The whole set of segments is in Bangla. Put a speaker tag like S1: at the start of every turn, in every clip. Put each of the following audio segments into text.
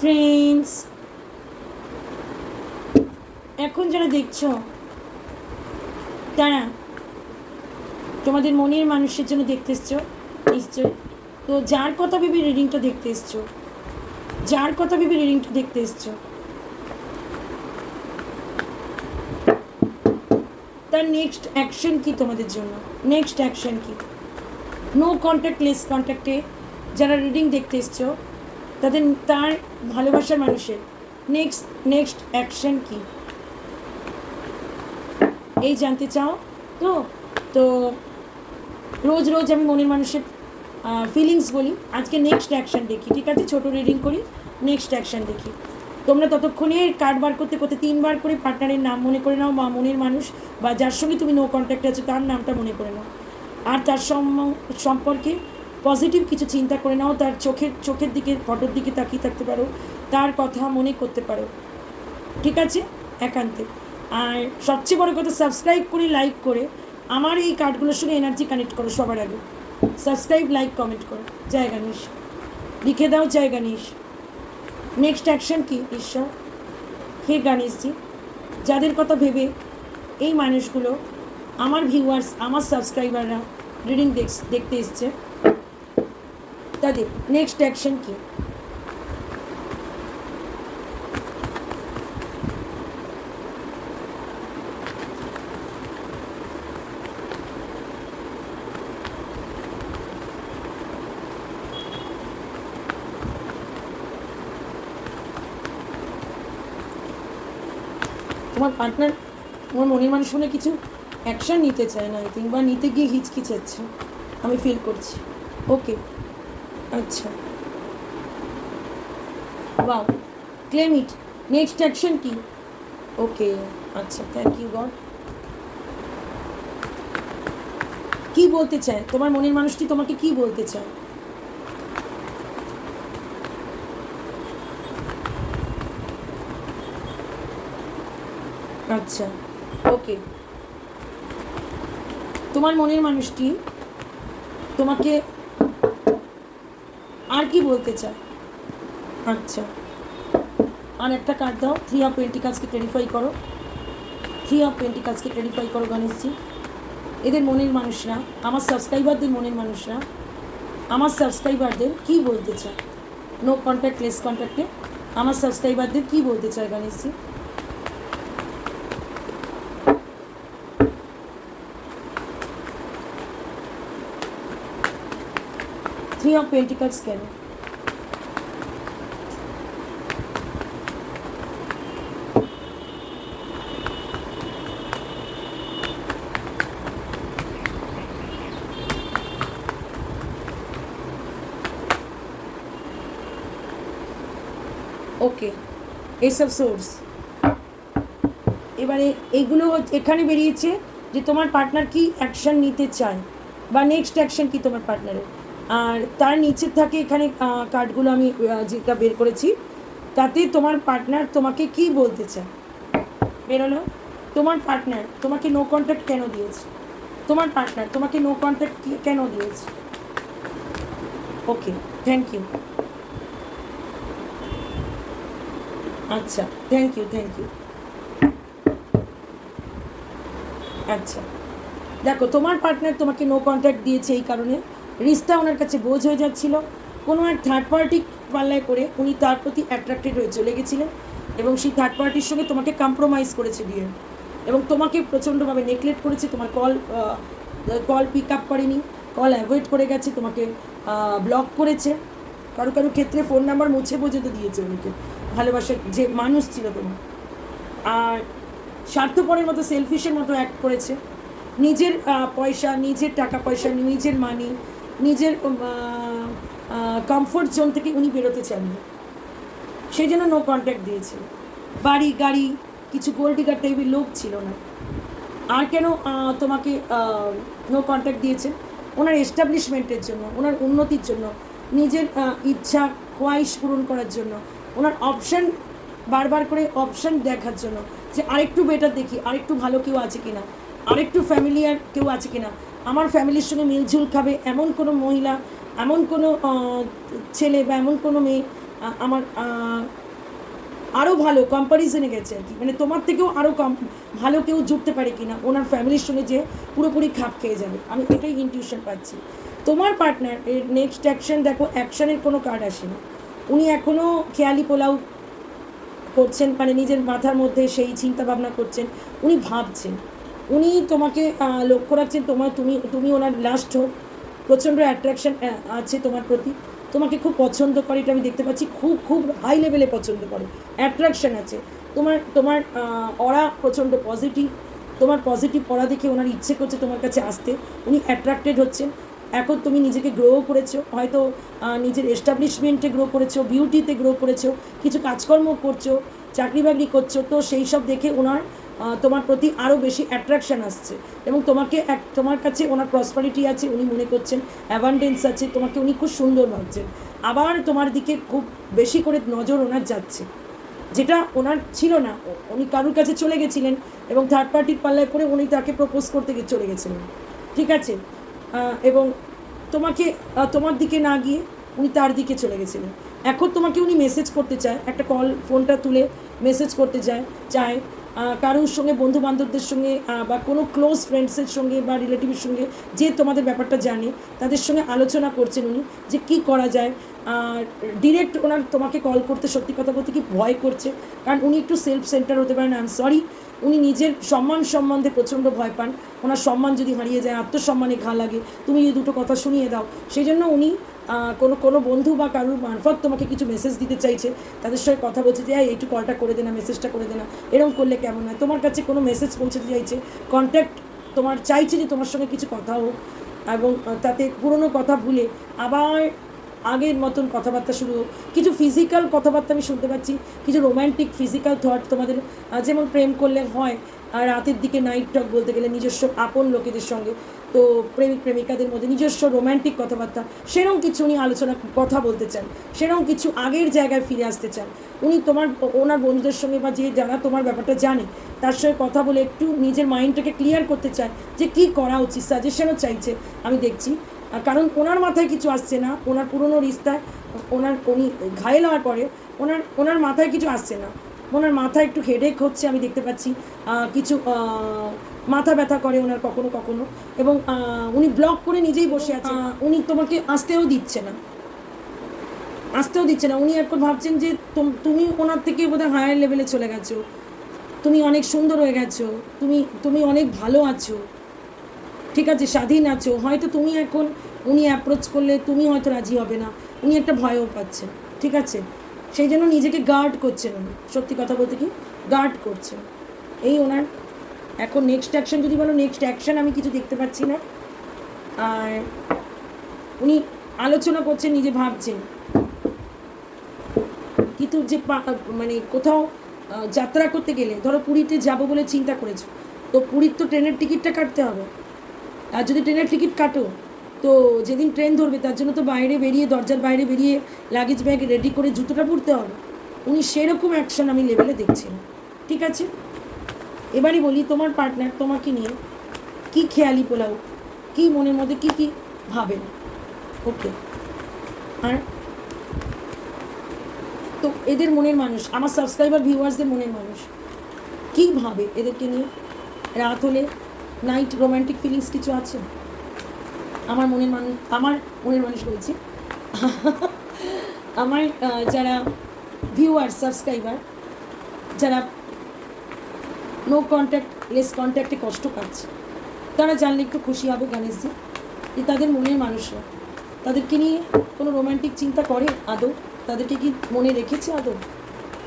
S1: ফ্রেন্ডস এখন যারা দেখছ, তারা তোমাদের মনের মানুষের জন্য দেখতে এসছো, নিশ্চয়। তো যার কথা ভেবে রিডিংটা দেখতে এসছো, যার কথা ভেবে রিডিংটা দেখতে এসছো, তার নেক্সট অ্যাকশন কি তোমাদের জন্য? নেক্সট অ্যাকশন কি? নো কন্ট্যাক্ট লেস কন্ট্যাক্টে যারা রিডিং দেখতে এসছো তাদের তার ভালোবাসার মানুষের। নেক্সট নেক্সট অ্যাকশন কি? এই জানতে চাও তো? তো রোজ রোজ আমি মনের মানুষের ফিলিংস বলি। আজকে নেক্সট অ্যাকশন দেখি, ঠিক আছে? ছোট রিডিং করি নেক্সট অ্যাকশন দেখি। তোমরা ততক্ষণে কার্ড বার করতে করতে তিনবার করে পার্টনারের নাম মনে করে নাও, বা মনের মানুষ, বা যার সঙ্গে তুমি নো কন্ট্যাক্টে আছো, তার নামটা মনে করে নাও। আর তার সম- সম্পর্কে পজিটিভ কিছু চিন্তা করে নাও, তার চোখের চোখের দিকে, ফটোর দিকে তাকিয়ে থাকতে পারো, তার কথা মনে করতে পারো। ঠিক আছে? একান্তে। আর সবচেয়ে বড় কথা সাবস্ক্রাইব করে লাইক করে, আমার এই কার্ডগুলোর সঙ্গে এনার্জি কানেক্ট করো সবার আগে। সাবস্ক্রাইব লাইক কমেন্ট করো। জয় গণেশ। লিখে দাও, জয় গণেশ। নেক্সট অ্যাকশন কি, ঈশ্বর? হে গণেশজি, যাদের কথা ভেবে এই মানুষগুলো, আমার ভিউয়ার্স আমার সাবস্ক্রাইবাররা রিডিং দেখতে এসছে তাদের নেক্সট অ্যাকশন কি? তোমার পার্টনার তোমার মনের মানুষ মনে কিছু অ্যাকশন নিতে চায় না আই থিঙ্ক বা নিতে গিয়ে হিচকিচাচ্ছে। আমি ফিল করছি। ওকে আচ্ছা। বাও ক্লেম ইট নেক্সট অ্যাকশন কি? ওকে আচ্ছা থ্যাংক ইউ গড কি বলতে চায়? তোমার মনের মানুষটি তোমাকে কি বলতে চায়? আচ্ছা ওকে তোমার মনের মানুষটি তোমাকে আর কি বলতে চায় আচ্ছা। আর একটা কার্ড দাও থ্রি অফ পেন্টিকালসকে ক্লারিফাই করো। থ্রি অফ পেন্টিকালসকে ক্লারিফাই করো, গণেশজি। এদের মনের মানুষরা, আমার সাবস্ক্রাইবারদের মনের মানুষরা, আমার সাবস্ক্রাইবারদের কি বলতে চায়? নো কন্ট্যাক্ট লেস কন্ট্যাক্টে আমার সাবস্ক্রাইবারদের কি বলতে চায়, গণেশজি? থ্রি অফ পেন্টিকালস কেন ওকে এইসব সোর্স এবারে এগুলো এখানে বেরিয়েছে যে তোমার পার্টনার কি অ্যাকশন নিতে চায়, বা নেক্সট অ্যাকশন কি তোমার পার্টনারের আর তার নিচে থাকে এখানে কার্ডগুলো আমি যেটা বের করেছি, তাতে তোমার পার্টনার তোমাকে কি বলতে চায়? বেরোলো? তোমার পার্টনার তোমাকে নো কন্ট্যাক্ট কেন দিয়েছে? তোমার পার্টনার তোমাকে নো কন্ট্যাক্ট কেন দিয়েছে? ওকে থ্যাংক ইউ আচ্ছা থ্যাংক ইউ থ্যাংক ইউ আচ্ছা দেখো তোমার পার্টনার তোমাকে নো কন্ট্যাক্ট দিয়েছে এই কারণে রিস্কটা ওনার কাছে বোঝ হয়ে যাচ্ছিল। কোনো এক থার্ড পার্টি পাল্লায় করে উনি তার প্রতি অ্যাট্রাক্টেড হয়ে চলে গেছিলেন এবং সেই থার্ড পার্টির সঙ্গে তোমাকে কম্প্রোমাইজ করেছে বিয়ে। এবং তোমাকে প্রচণ্ডভাবে নেগলেক্ট করেছে, তোমার কল কল পিক আপ করেনি কল অ্যাভয়েড করে গেছে, তোমাকে ব্লক করেছে। কারও কারও ক্ষেত্রে ফোন নাম্বার মুছে পর্যন্ত দিয়েছে উনিকে ভালোবাসার যে মানুষ ছিল তোমার। আর স্বার্থপরের মতো সেলফিশের মতো অ্যাক্ট করেছে। নিজের পয়সা, নিজের টাকা পয়সা, নিজের মানি কমফোর্ট জোন থেকে উনি বেরোতে চাননি। সেই জন্য নো কন্ট্যাক্ট দিয়েছিল বাড়ি, গাড়ি, কিছু গোল্ড ডিগার টাইপের লোক ছিল না। আর কেন তোমাকে নো কন্ট্যাক্ট দিয়েছেন ওনার এস্টাবলিশমেন্টের জন্য, ওনার উন্নতির জন্য, নিজের ইচ্ছা, খোয়াইশ পূরণ করার জন্য, ওনার অপশান বারবার করে অপশান দেখার জন্য যে আরেকটু বেটার দেখি, আরেকটু ভালো কেউ আছে কিনা, আরেকটু ফ্যামিলিয়ার কেউ আছে কিনা। আমার ফ্যামিলির সঙ্গে মিলঝুল খাবে, এমন কোনো মহিলা, এমন কোনো ছেলে বা এমন কোনো মেয়ে আমার আরও ভালো কম্পারিজনে গেছে আর কি। মানে তোমার থেকেও আরও কম, ভালো কেউ জুটতে পারে কি না ওনার ফ্যামিলির সঙ্গে যে পুরোপুরি খাপ খেয়ে যাবে, আমি এটাই ইনটিউশন পাচ্ছি। তোমার পার্টনার এর নেক্সট অ্যাকশন দেখো অ্যাকশনের কোনো কার্ড আসেনি। উনি এখনও খেয়ালি পোলাও করছেন মানে নিজের মাথার মধ্যে সেই চিন্তা ভাবনা করছেন, উনি ভাবছেন। উনি তোমাকে লক্ষ্য রাখছেন তোমার, তুমি তুমি ওনার লাস্ট হোক। প্রচণ্ড অ্যাট্রাকশন আছে তোমার প্রতি। তোমাকে খুব পছন্দ করে, এটা আমি দেখতে পাচ্ছি। খুব খুব হাই লেভেলে পছন্দ করে। অ্যাট্রাকশন আছে। তোমার তোমার অরা প্রচণ্ড পজিটিভ তোমার পজিটিভ পড়া দেখে ওনার ইচ্ছে করছে তোমার কাছে আসতে। উনি অ্যাট্রাক্টেড হচ্ছেন। এখন তুমি নিজেকে গ্রো করেছ। হয়তো নিজের এস্টাবলিশমেন্টে গ্রো করেছ বিউটিতে গ্রো করেছ, কিছু কাজকর্ম করছ চাকরি বাকরি করছ। তো সেই সব দেখে ওনার তোমার প্রতি আরও বেশি অ্যাট্রাকশান আসছে। এবং তোমাকে এক, তোমার কাছে ওনার প্রসপারিটি আছে, উনি মনে করছেন অ্যাভান্ডেন্স আছে, তোমাকে উনি খুব সুন্দর ভাবছেন। আবার তোমার দিকে খুব বেশি করে নজর ওনার যাচ্ছে। যেটা ওনার ছিল না উনি কারুর কাছে চলে গেছিলেন এবং থার্ড পার্টির পাল্লায় পরে উনি তাকে প্রপোজ করতে গিয়ে চলে গেছিলেন। ঠিক আছে? এবং তোমাকে তোমার দিকে না গিয়ে উনি তার দিকে চলে গেছিলেন। এখন তোমাকে উনি মেসেজ করতে চায়, একটা কল ফোনটা তুলে মেসেজ করতে চায় চায় কারোর সঙ্গে বন্ধু বান্ধবদের সঙ্গে বা কোনো ক্লোজ ফ্রেন্ডসের সঙ্গে বা রিলেটিভের সঙ্গে যে তোমাদের ব্যাপারটা জানে, তাদের সঙ্গে আলোচনা করছেন উনি যে কি করা যায়। ডিরেক্ট ওনার তোমাকে কল করতে সত্যি কথা বলতে কি ভয় করছে, কারণ উনি একটু সেলফ সেন্টার হতে পারেন। আই এম সরি উনি নিজের সম্মান সম্বন্ধে প্রচণ্ড ভয় পান। ওনার সম্মান যদি হারিয়ে যায়, আত্মসম্মানে ঘা লাগে, তুমি যদি দুটো কথা শুনিয়ে দাও। সেই জন্য উনি কোনো কোনো বন্ধু বা কারুর মারফত তোমাকে কিছু মেসেজ দিতে চাইছে তাদের সঙ্গে কথা বলছে যে "এই, একটু কলটা করে দে না মেসেজটা করে দে না। এরকম করলে কেমন হয়? তোমার কাছে কোনো মেসেজ পৌঁছতে চাইছে? কন্ট্যাক্ট তোমার চাইছে যে তোমার সঙ্গে কিছু কথা হোক এবং তাতে পুরনো কথা ভুলে আবার আগের মতন কথাবার্তা শুরু হোক। কিছু ফিজিক্যাল কথাবার্তা আমি শুনতে পাচ্ছি কিছু রোম্যান্টিক ফিজিক্যাল থট তোমাদের যেমন প্রেম করলে হয় আর রাতের দিকে নাইট টক বলতে গেলে নিজস্ব আপন লোকেদের সঙ্গে। তো প্রেমিক প্রেমিকাদের মধ্যে নিজস্ব রোম্যান্টিক কথাবার্তা সেরকম কিছু উনি আলোচনা, কথা বলতে চান। সেরকম কিছু আগের জায়গায় ফিরে আসতে চান। উনি তোমার, ওনার বন্ধুদের সঙ্গে বা যে যারা তোমার ব্যাপারটা জানে, তার সঙ্গে কথা বলে একটু নিজের মাইন্ডটাকে ক্লিয়ার করতে চায় যে কি করা উচিত সাজেশনও চাইছে। আমি দেখছি। আর কারণ ওনার মাথায় কিছু আসছে না, ওনার পুরনো রিস্তায়, ওনার, উনি ঘায়েল হওয়ার পরে, ওনার ওনার মাথায় কিছু আসছে না। ওনার মাথা একটু হেডেক হচ্ছে আমি দেখতে পাচ্ছি। কিছু মাথা ব্যথা করে ওনার কখনো কখনো। এবং উনি ব্লক করে নিজেই বসে আছে উনি তোমাকে আসতেও দিচ্ছে না। আসতেও দিচ্ছে না। উনি এখন ভাবছেন যে তুম- তুমি ওনার থেকে বোধহয় হায়ার লেভেলে চলে গেছো। তুমি অনেক সুন্দর হয়ে গেছো। তুমি তুমি অনেক ভালো আছো। ঠিক আছে স্বাধীন আছো। হয়তো তুমি এখন উনি অ্যাপ্রোচ করলে তুমি হয়তো রাজি হবে না। উনি একটা ভয়ও পাচ্ছেন। ঠিক আছে? সেই জন্য নিজেকে গার্ড করছেন উনি। সত্যি কথা বলতে কি? গার্ড করছেন। এই ওনার এখন নেক্সট অ্যাকশন যদি বলো নেক্সট অ্যাকশন আমি কিছু দেখতে পাচ্ছি না। আর উনি আলোচনা করছেন, নিজে ভাবছেন। কিন্তু যে মানে কোথাও যাত্রা করতে গেলে, ধরো পুরীতে যাব বলে চিন্তা করেছ, তো পুরীর তো ট্রেনের টিকিটটা কাটতে হবে। আর যদি ট্রেনের টিকিট কাটো তো যেদিন ট্রেন ধরবে, তার জন্য তো বাইরে বেরিয়ে, দরজার বাইরে বেরিয়ে লাগেজ ব্যাগ রেডি করে জুতোটা পরতে হবে। উনি সেরকম অ্যাকশন আমি লেভেলে দেখছি না। ঠিক আছে? এবারে বলি, তোমার পার্টনার তোমাকে নিয়ে কি খেয়ালি পোলাও, কি মনের মধ্যে, কি কি ভাবেন ওকে আর তো এদের মনের মানুষ, আমার সাবস্ক্রাইবার ভিউয়ার্সদের মনের মানুষ, কী ভাবে এদেরকে নিয়ে? রাত হলে নাইট রোম্যান্টিক ফিলিংস কিছু আছে? আমার মনের মানুষ আমার মনের মানুষ বলছি। আমার যারা ভিউয়ার সাবস্ক্রাইবার যারা নো কন্ট্যাক্ট লেস কন্ট্যাক্টে কষ্ট পাচ্ছে, তারা জানলে একটু খুশি হবে গণেশজি যে তাদের মনের মানুষরা, তাদেরকে নিয়ে কোনো রোমান্টিক চিন্তা করে আদৌ? তাদেরকে কি মনে রেখেছে আদৌ?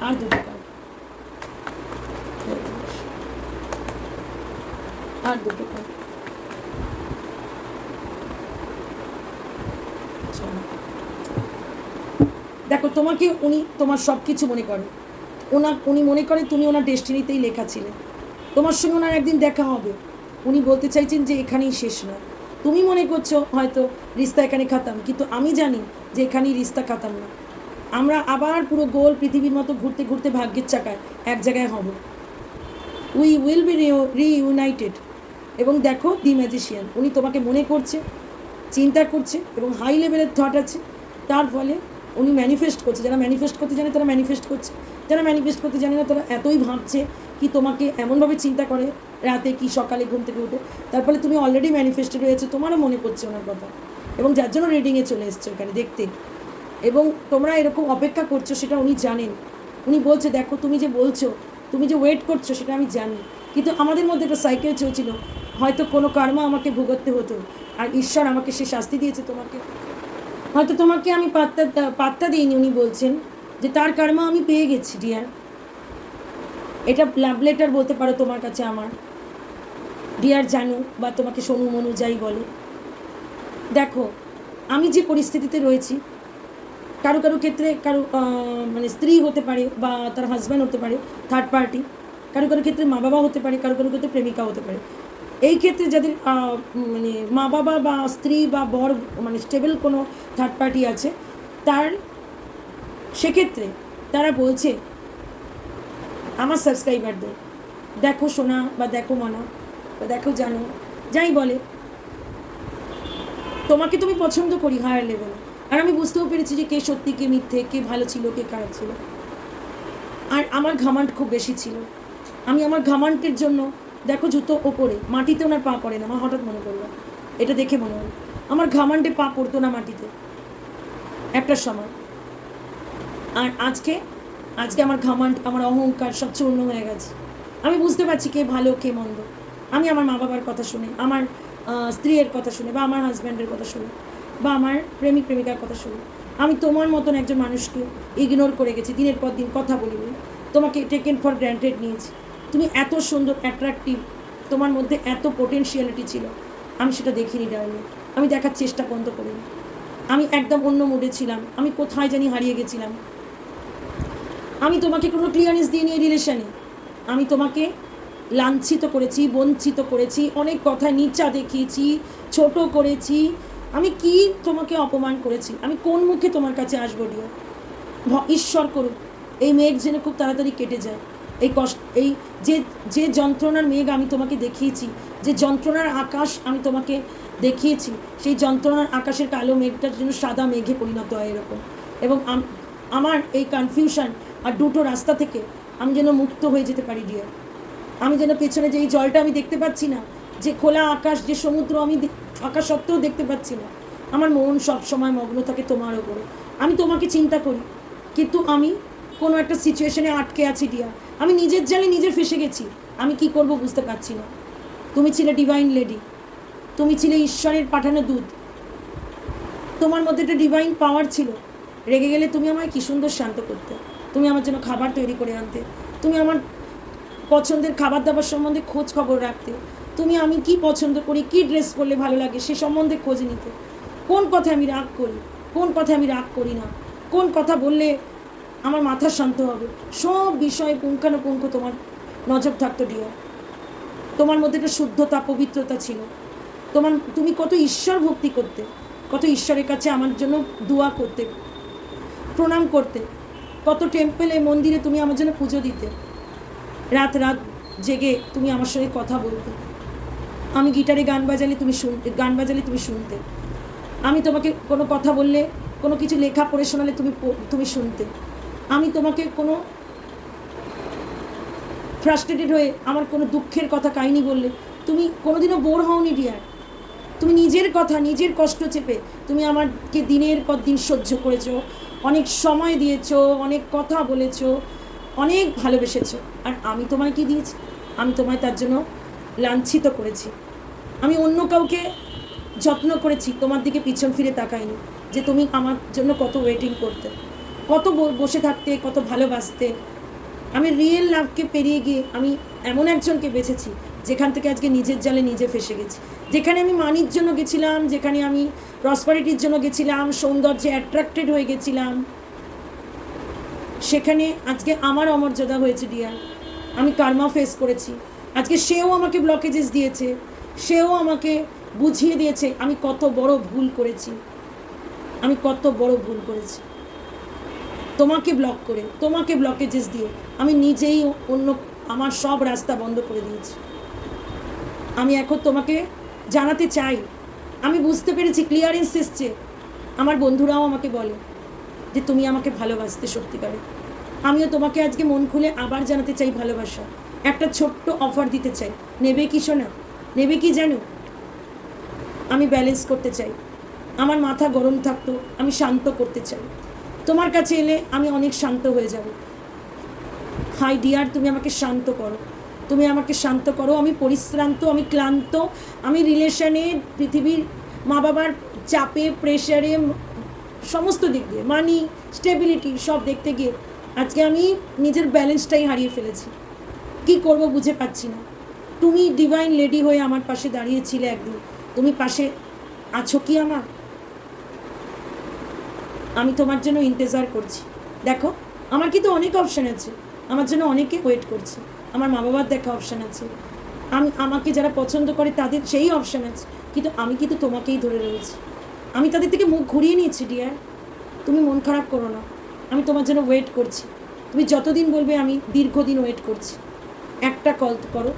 S1: আর দুটো কার্ড আর দুটো কার্ড চলো। দেখো, তোমাকে উনি তোমার সব কিছু মনে করে। ওনা উনি মনে করে তুমি ওনার ডেস্টিনিতেই লেখা ছিলে। তোমার সঙ্গে ওনার একদিন দেখা হবে। উনি বলতে চাইছেন যে এখানেই শেষ নয়। তুমি মনে করছ হয়তো রিস্তা এখানে খাতাম, কিন্তু আমি জানি যে এখানেই রিস্তা খাতাম না। আমরা আবার পুরো গোল পৃথিবীর মতো ঘুরতে ঘুরতে ভাগ্যের চাকায় এক জায়গায় হব। উই উইল বি রিইউনাইটেড এবং দেখো দি ম্যাজিশিয়ান উনি তোমাকে মনে করছে, চিন্তা করছে এবং হাই লেভেলের থট আছে। তার ফলে উনি ম্যানিফেস্ট করছে, যারা ম্যানিফেস্ট করতে জানে তারা ম্যানিফেস্ট করছে। যারা ম্যানিফেস্ট করতে জানে না তারা এতই ভাবছে কি তোমাকে এমনভাবে চিন্তা করে রাতে কি সকালে ঘুম থেকে উঠে। তার ফলে তুমি অলরেডি ম্যানিফেস্টেড হয়েছে তোমারও মনে পড়ছে ওনার কথা। এবং যার জন্য রিডিংয়ে চলে এসছো এখানে দেখতে। এবং তোমরা এরকম অপেক্ষা করছ সেটা উনি জানেন। উনি বলছে, দেখো, তুমি যে বলছো, তুমি যে ওয়েট করছ সেটা আমি জানি। কিন্তু আমাদের মধ্যে একটা সাইকেল চলছিল। হয়তো কোনো কর্ম আমাকে ভুগতে হতো, আর ঈশ্বর আমাকে সে শাস্তি দিয়েছে তোমাকে। হয়তো তোমাকে আমি পাত্তা পাত্তা দিইনি, উনি বলছেন যে তার কর্ম আমি পেয়ে গেছি ডিয়ার এটা লাভ লেটার বলতে পারো তোমার কাছে আমার। ডিয়ার জানু বা তোমাকে সোনু মনু যাই বলে। দেখো, আমি যে পরিস্থিতিতে রয়েছি, কারও কারও ক্ষেত্রে কারও মানে স্ত্রী হতে পারে বা তার হাজব্যান্ড হতে পারে থার্ড পার্টি কারও কারও ক্ষেত্রে মা বাবা হতে পারে, কারও কারও ক্ষেত্রে প্রেমিকা হতে পারে। এই ক্ষেত্রে যাদের মানে মা বাবা বা স্ত্রী বা বর মানে স্টেবল কোনো থার্ড পার্টি আছে, তার সেক্ষেত্রে তারা বলছে, আমার সাবস্ক্রাইবারদের দেখো শোনা বা দেখো মানা বা দেখো জানো, যাই বলে, তোমাকে তুমি পছন্দ করি হায়ার লেভেলে আর আমি বুঝতেও পেরেছি যে কে সত্যি, কে মিথ্যে, কে ভালো ছিল, কে খারাপ ছিল। আর আমার ঘামান্ট খুব বেশি ছিল। আমি আমার ঘামান্টের জন্য দেখো জুতো ওপরে, মাটিতে ওনার পা পড়ে না আমার হঠাৎ মনে পড়ল এটা দেখে মনে হলো। আমার ঘামান্টে পা পড়তো না মাটিতে। একটা সময়। আর আজকে আজকে আমার ঘামান্ড, আমার অহংকার সব চূর্ণ হয়ে গেছে। আমি বুঝতে পারছি কে ভালো, কে মন্দ। আমি আমার মা বাবার কথা শুনে, আমার স্ত্রীর কথা শুনে, বা আমার হাজব্যান্ডের কথা শুনে, বা আমার প্রেমিক, প্রেমিকার কথা শুনে। আমি তোমার মতন একজন মানুষকে ইগনোর করে গেছি, দিনের পর দিন কথা বলিনি। তোমাকে টেকেন ফর গ্র্যান্টেড নিয়েছি। তুমি এত সুন্দর অ্যাট্রাকটিভ তোমার মধ্যে এত পোটেনশিয়ালিটি ছিল। আমি সেটা দেখিনি ডার্লিং। আমি দেখার চেষ্টা বন্ধ করিনি। আমি একদম অন্য মুডে ছিলাম। আমি কোথায় জানি হারিয়ে গেছিলাম। আমি তোমাকে কোনো ক্লিয়ারেন্স দিইনি এই রিলেশনে আমি তোমাকে লাঞ্ছিত করেছি, বঞ্চিত করেছি, অনেক কথা নিচা দেখিয়েছি, ছোট করেছি। আমি কি তোমাকে অপমান করেছি? আমি কোন মুখে তোমার কাছে আসব ডিও ঈশ্বর করুক, এই মেঘ যেন খুব তাড়াতাড়ি কেটে যায়। এই কষ্ট, এই যে যে যন্ত্রণার মেঘ আমি তোমাকে দেখিয়েছি, যে যন্ত্রণার আকাশ আমি তোমাকে দেখিয়েছি, সেই যন্ত্রণার আকাশের কালো মেঘটার যেন সাদা মেঘে পরিণত হয় এরকম। এবং আমার এই কনফিউশন আর দুটো রাস্তা থেকে আমি যেন মুক্ত হয়ে যেতে পারি ডিয়ার আমি যেন পেছনে যে এই জলটা আমি দেখতে পাচ্ছি না, যে খোলা আকাশ, যে সমুদ্র আমি থাকা সত্ত্বেও দেখতে পাচ্ছি না, আমার মন সব সময় মগ্ন থাকে তোমার ওপরে আমি তোমাকে চিন্তা করি, কিন্তু আমি কোনো একটা সিচুয়েশনে আটকে আছি ডিয়া আমি নিজের জালে নিজে ফেসে গেছি। আমি কি করব বুঝতে পারছি না। তুমি ছিলে ডিভাইন লেডি তুমি ছিলে ঈশ্বরের পাঠানো দুধ তোমার মধ্যে একটা ডিভাইন পাওয়ার ছিল। রেগে গেলে তুমি আমায় কি সুন্দর শান্ত করতে। তুমি আমার জন্য খাবার তৈরি করে আনতে। তুমি আমার পছন্দের খাবার দাবার সম্বন্ধে খোঁজ খবর রাখতে। তুমি আমি কি পছন্দ করি, কি ড্রেস পরলে ভালো লাগে সে সম্বন্ধে খোঁজ নিতে। কোন কথায় আমি রাগ করি, কোন কথায় আমি রাগ করি না। কোন কথা বললে আমার মাথা শান্ত হবে। সব বিষয়ে পুঙ্খানুপুঙ্খ তোমার নজর থাকতো, ডিও। তোমার মধ্যে একটা শুদ্ধতা, পবিত্রতা ছিল। তোমার, তুমি কত ঈশ্বর ভক্তি করতে, কত ঈশ্বরের কাছে আমার জন্য দোয়া করতে, প্রণাম করতে, কত টেম্পেলে, মন্দিরে তুমি আমার জন্য পুজো দিতে, রাত রাত জেগে তুমি আমার সঙ্গে কথা বলতে। আমি গিটারে গান বাজালে তুমি শুনতে গান বাজালে তুমি শুনতে। আমি তোমাকে কোনো কথা বললে, কোনো কিছু লেখা পড়ে শোনালে তুমি তুমি শুনতে। আমি তোমাকে কোনো ফ্রাস্ট্রেটেড হয়ে আমার কোনো দুঃখের কথা কাহিনি বললে, তুমি কোনোদিনও বোর হওনি, ডিয়ার। তুমি নিজের কথা, নিজের কষ্ট চেপে তুমি আমাকে দিনের পর দিন সহ্য করেছ, অনেক সময় দিয়েছ, অনেক কথা বলেছ, অনেক ভালোবেসেছো। আর আমি তোমায় কি দিয়েছি? আমি তোমায় তার জন্য লাঞ্ছিত করেছি। আমি অন্য কাউকে যত্ন করেছি, তোমার দিকে পিছন ফিরে তাকাইনি যে তুমি আমার জন্য কত ওয়েটিং করতে। কত বসে থাকতে, কত ভালোবাসতে। আমি রিয়েল লাভকে পেরিয়ে গিয়ে আমি এমন একজনকে বেছেছি, যেখান থেকে আজকে নিজের জালে নিজে ফেসে গেছি। যেখানে আমি মানির জন্য গেছিলাম, যেখানে আমি প্রসপারিটির জন্য গেছিলাম, সৌন্দর্যে অ্যাট্রাক্টেড হয়ে গেছিলাম। সেখানে আজকে আমার অমর্যাদা হয়েছে ডিয়ার আমি কার্মা ফেস করেছি। আজকে সেও আমাকে ব্লকেজেস দিয়েছে। সেও আমাকে বুঝিয়ে দিয়েছে, আমি কত বড় ভুল করেছি। আমি কত বড় ভুল করেছি। তোমাকে ব্লক করে, তোমাকে ব্লকেজেস দিয়ে। আমি নিজেই অন্য, আমার সব রাস্তা বন্ধ করে দিয়েছি। আমি এখন তোমাকে জানাতে চাই। আমি বুঝতে পেরেছি ক্লিয়ারেন্স এসছে। আমার বন্ধুরাও আমাকে বলে যে, তুমি আমাকে ভালোবাসতে সত্যিকারে। আমিও তোমাকে আজকে মন খুলে আবার জানাতে চাই ভালোবাসা। একটা ছোট্ট অফার দিতে চাই। নেবে কি শোনা নেবে কি জানো? আমি ব্যালেন্স করতে চাই। আমার মাথা গরম থাকতো, আমি শান্ত করতে চাই। তোমার কাছে এলে আমি অনেক শান্ত হয়ে যাব। হাই ডিয়ার, তুমি আমাকে শান্ত করো। তুমি আমাকে শান্ত করো। আমি পরিশ্রান্ত, আমি ক্লান্ত। আমি রিলেশনে, পৃথিবীর মা বাবার চাপে প্রেশারে সমস্ত দিক দিয়ে মানি স্টেবিলিটি সব দেখতে গিয়ে আজকে আমি নিজের ব্যালেন্সটাই হারিয়ে ফেলেছি। কি করব বুঝে পাচ্ছি না। তুমি ডিভাইন লেডি হয়ে আমার পাশে দাঁড়িয়েছিলে একদিন। তুমি পাশে আছো কি আমার? আমি তোমার জন্য ইন্তজার করছি। দেখো, আমার কিন্তু অনেক অপশান আছে। আমার জন্য অনেকে ওয়েট করছে। আমার মা বাবার দেখা অপশান আছে। আমি, আমাকে যারা পছন্দ করে তাদের সেই অপশান আছে। কিন্তু আমি কিন্তু তোমাকেই ধরে রয়েছি। আমি তাদের থেকে মুখ ঘুরিয়ে নিয়েছি ডিয়ার তুমি মন খারাপ করো না। আমি তোমার জন্য ওয়েট করছি। তুমি যতদিন বলবে আমি দীর্ঘদিন ওয়েট করছি। একটা কল করো।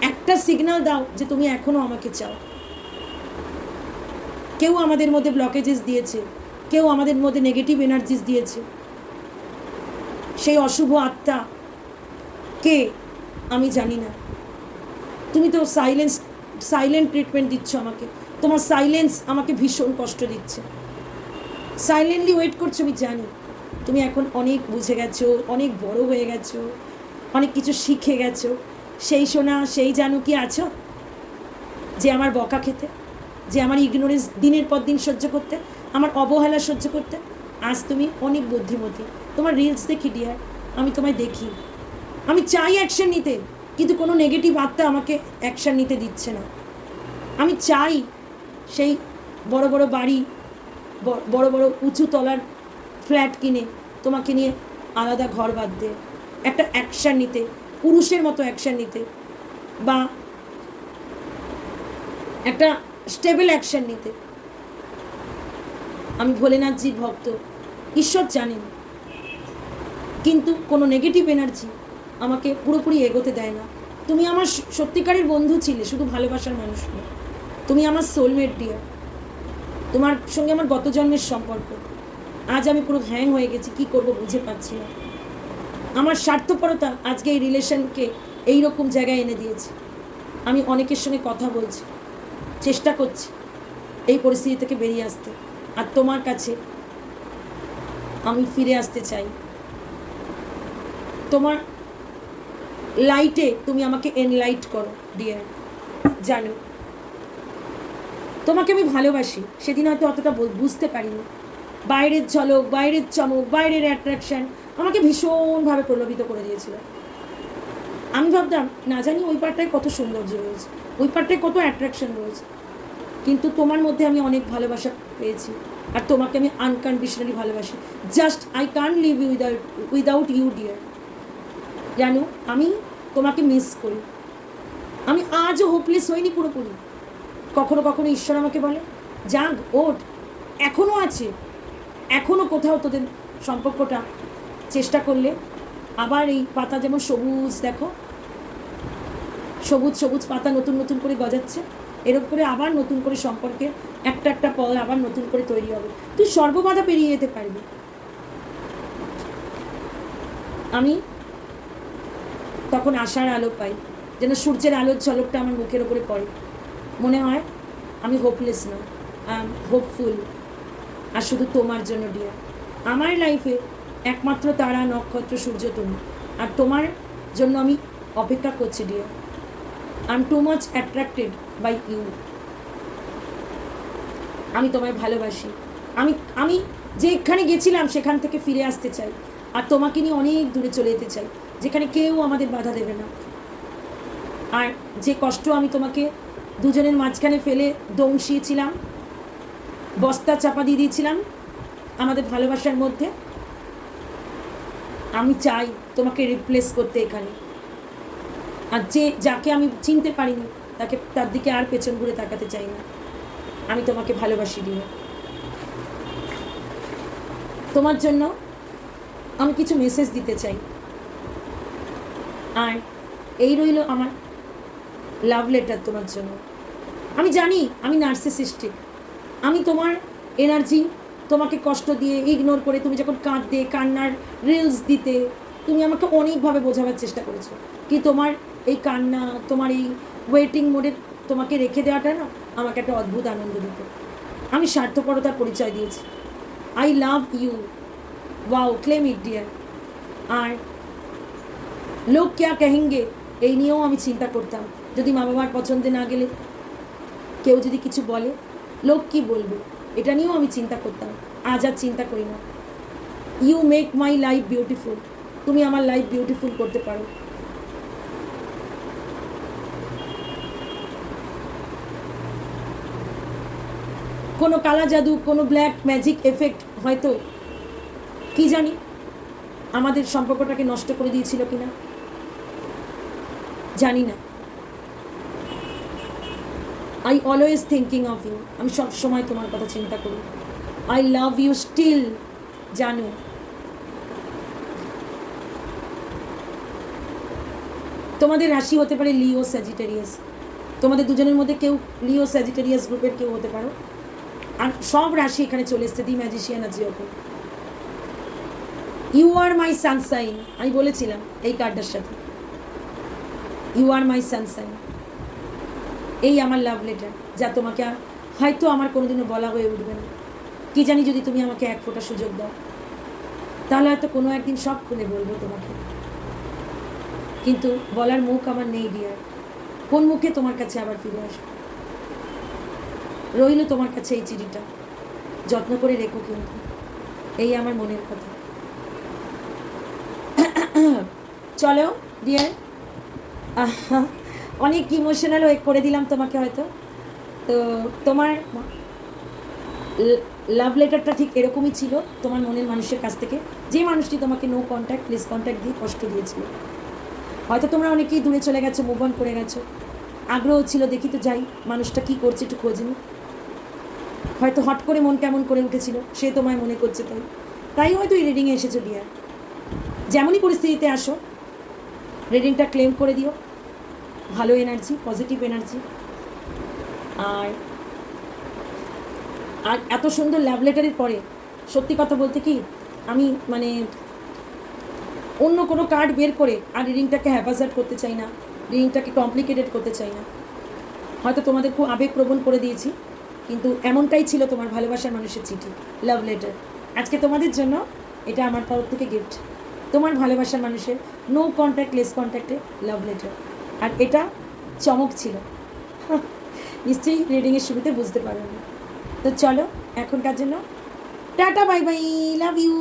S1: একটা সিগন্যাল দাও যে তুমি এখনও আমাকে চাও। কেউ আমাদের মধ্যে ব্লকেজেস দিয়েছে। কেউ আমাদের মধ্যে নেগেটিভ এনার্জিস দিয়েছে। সেই অশুভ আত্মা কে আমি জানি না। তুমি তো সাইলেন্স সাইলেন্ট ট্রিটমেন্ট দিচ্ছ আমাকে। তোমার সাইলেন্স আমাকে ভীষণ কষ্ট দিচ্ছে। সাইলেন্টলি ওয়েট করছ, আমি জানি। তুমি এখন অনেক বুঝে গেছো, অনেক বড় হয়ে গেছো, অনেক কিছু শিখে গেছো। সেই শোনা সেই জানু কি আছো যে আমার বকা খেতে, যে আমার ইগনোরেন্স দিনের পর দিন সহ্য করতে আমার অবহেলা সহ্য করতে। আজ তুমি অনেক বুদ্ধিমতী। তোমার রিলস দেখি ডিয়ার আমি তোমায় দেখি। আমি চাই অ্যাকশন নিতে, কিন্তু কোনো নেগেটিভ আত্মা আমাকে অ্যাকশন নিতে দিচ্ছে না। আমি চাই সেই বড় বড় বাড়ি বড় বড় উঁচু তলার ফ্ল্যাট কিনে তোমাকে নিয়ে আলাদা ঘর বাঁধতে, একটা অ্যাকশান নিতে, পুরুষের মতো অ্যাকশান নিতে, বা একটা স্টেবল অ্যাকশান নিতে। আমি ভোলেনাথজির ভক্ত। ঈশ্বর জানেন। কিন্তু কোনো নেগেটিভ এনার্জি আমাকে পুরোপুরি এগোতে দেয় না। তুমি আমার সত্যিকারের বন্ধু ছিলে, শুধু ভালোবাসার মানুষ নয়। তুমি আমার সোলমেট ডিয়ার তোমার সঙ্গে আমার গত জন্মের সম্পর্ক। আজ আমি পুরো হ্যাং হয়ে গেছি, কি করব বুঝে পাচ্ছি না। আমার স্বার্থপরতা আজকে এই রিলেশনকে এই রকম জায়গায় এনে দিয়েছে। আমি অনেকের সঙ্গে কথা বলছি, চেষ্টা করছি এই পরিস্থিতি থেকে বেরিয়ে আসতে। আর তোমার কাছে আমি ফিরে আসতে চাই। তোমার লাইটে তুমি আমাকে এনলাইট করো ডিয়ার জানো, তোমাকে আমি ভালোবাসি। সেদিন হয়তো অতটা বুঝতে পারিনি। বাইরের ঝলক, বাইরের চমক, বাইরের অ্যাট্রাকশন আমাকে ভীষণভাবে প্রলোভিত করে দিয়েছিল। আমি ভাবতাম, না জানি ওই পার্টটায় কত সৌন্দর্য রয়েছে, ওই পার্টটায় কত অ্যাট্রাকশন রয়েছে। কিন্তু তোমার মধ্যে আমি অনেক ভালোবাসা পেয়েছি। আর তোমাকে আমি আনকন্ডিশনালি ভালোবাসি। Just I can live without without you dear জানো, আমি তোমাকে মিস করি। আমি আজও হোপলেস হইনি পুরোপুরি। কখনো কখনো ঈশ্বর আমাকে বলে, জাগ ওট এখনও আছে। এখনও কোথাও তোদের সম্পর্কটা। চেষ্টা করলে আবার এই পাতা যেমন সবুজ, দেখো? সবুজ সবুজ পাতা নতুন নতুন করে গজাচ্ছে। এরকম করে আবার নতুন করে সম্পর্কের একটা একটা পল আবার নতুন করে তৈরি হবে। তুই সর্ববাধা পেরিয়ে যেতে পারবি। আমি তখন আশার আলো পাই, যেন সূর্যের আলোর ঝলকটা আমার মুখের ওপরে পড়ে। মনে হয় আমি হোপলেস না আই এম হোপফুল আর শুধু তোমার জন্য ডিয়ার আমার লাইফে একমাত্র তারা, নক্ষত্র, সূর্য, তুমি। আর তোমার জন্য আমি অপেক্ষা করছি dear I am too much attracted by you আমি তোমায় ভালোবাসি। আমি আমি যেখানে গেছিলাম সেখান থেকে ফিরে আসতে চাই। আর তোমাকে নিয়ে অনেক দূরে চলে যেতে চাই। যেখানে কেউ আমাদের বাধা দেবে না। আর যে কষ্ট আমি তোমাকে দুজনের মাঝখানে ফেলে দংশিয়েছিলাম, বস্তা চাপা দিয়ে দিয়েছিলাম আমাদের ভালোবাসার মধ্যে, আমি চাই তোমাকে রিপ্লেস করতে এখানে। আর যে, যাকে আমি চিনতে পারিনি তাকে, তার দিকে আর পেছন ঘুরে তাকাতে চাই না। আমি তোমাকে ভালোবাসি দিয়ে তোমার জন্য আমি কিছু মেসেজ দিতে চাই। আর এই রইল আমার লাভ লেটার তোমার জন্য। আমি জানি আমি নার্সিসিস্টিক আমি তোমার এনার্জি তোমাকে কষ্ট দিয়ে ইগনোর করে তুমি যখন কাঁদতে, কান্নার রিলস দিতে, তুমি আমাকে অনেকভাবে বোঝাবার চেষ্টা করেছ। কি তোমার এই কান্না, তোমার এই ওয়েটিং মোডে তোমাকে রেখে দেওয়াটা না আমাকে একটা অদ্ভুত আনন্দ দিত। আমি স্বার্থপরতার পরিচয় দিয়েছি। I love you wow claim it dear আর লোক ক্যা কেহেঙ্গে? এই নিয়েও আমি চিন্তা করতাম। যদি মা বাবার পছন্দে না গেলে কেউ যদি কিছু বলে, লোক কি বলবে? এটা নিয়েও আমি চিন্তা করতাম। আজ আর চিন্তা করি না। You make my life beautiful তুমি আমার লাইফ বিউটিফুল করতে পারো। কোনো কালা জাদু, কোনো ব্ল্যাক ম্যাজিক এফেক্ট হয়তো কি জানি আমাদের সম্পর্কটাকে নষ্ট করে দিয়েছিল কিনা? জানি না। I always thinking of you আমি সব সময় তোমার কথা চিন্তা করি। আই লাভ ইউ স্টিল জানো। তোমাদের রাশি হতে পারে লিও স্যাজিটেরিয়াস তোমাদের দুজনের মধ্যে কেউ লিও স্যাজিটেরিয়াস গ্রুপের কেউ হতে পারো। আর সব রাশি এখানে চলে এসছে দি ম্যাজিশিয়ান আছে ওপর ইউ আর মাই সানসাইন আমি বলেছিলাম এই কার্ডটার সাথে। ইউ আর মাই সানসাইন এই আমার লাভ লেটার যা তোমাকে হয়তো আমার কোনোদিনও বলা হয়ে উঠবে না। কি জানি যদি তুমি আমাকে এক ফোঁটা সুযোগ দাও, তাহলে হয়তো কোনো একদিন সব খুলে বলব তোমাকে। কিন্তু বলার মুখ আমার নেই ডিয়ার কোন মুখে তোমার কাছে আবার ফিরে আসব? রইল তোমার কাছে এই চিঠিটা। যত্ন করে রেখো কিন্তু। এই আমার মনের কথা। চলো, ডিয়ার। অনেক ইমোশনাল হয়ে করে দিলাম তোমাকে হয়তো। তো তোমার লাভ লেটারটা ঠিক এরকমই ছিল তোমার মনের মানুষের কাছ থেকে। যে মানুষটি তোমাকে নো কন্ট্যাক্ট প্লিজ কন্ট্যাক্ট দিয়ে কষ্ট দিয়েছিল। হয়তো তোমরা অনেকেই দূরে চলে গেছো মুভ অন করে গেছো। আগ্রহ ছিল দেখি তো যাই, মানুষটা কী করছে একটু খোঁজ নিই। হয়তো হট করে মন কেমন করে উঠেছিল, সে তোমায় মনে করছে তাই। তাই হয়তো এই রিডিংয়ে এসেছ ডিয়ার যেমনই পরিস্থিতিতে আসো রিডিংটা ক্লেম করে দিও। ভালো এনার্জি পজিটিভ এনার্জি আর আর এত সুন্দর ল্যাব লেটারের পরে, সত্যি কথা বলতে কি, আমি মানে অন্য কোনো কার্ড বের করে আর রিডিংটাকে হ্যাপাজার্ড করতে চাই না রিডিংটাকে কমপ্লিকেটেড করতে চাই না। হয়তো তোমাদের খুব আবেগপ্রবণ করে দিয়েছি। কিন্তু এমনটাই ছিল তোমার ভালোবাসার মানুষের চিঠি লাভ লেটার আজকে তোমাদের জন্য এটা আমার তরফ থেকে গিফট তোমার ভালোবাসার মানুষের নো কন্ট্যাক্ট লেস কন্ট্যাক্টে লাভ লেটার আর এটা চমক ছিল। নিশ্চয়ই রিডিংয়ের শুরুতে বুঝতে পারবে তো চলো, এখনকার জন্য tata bye bye love you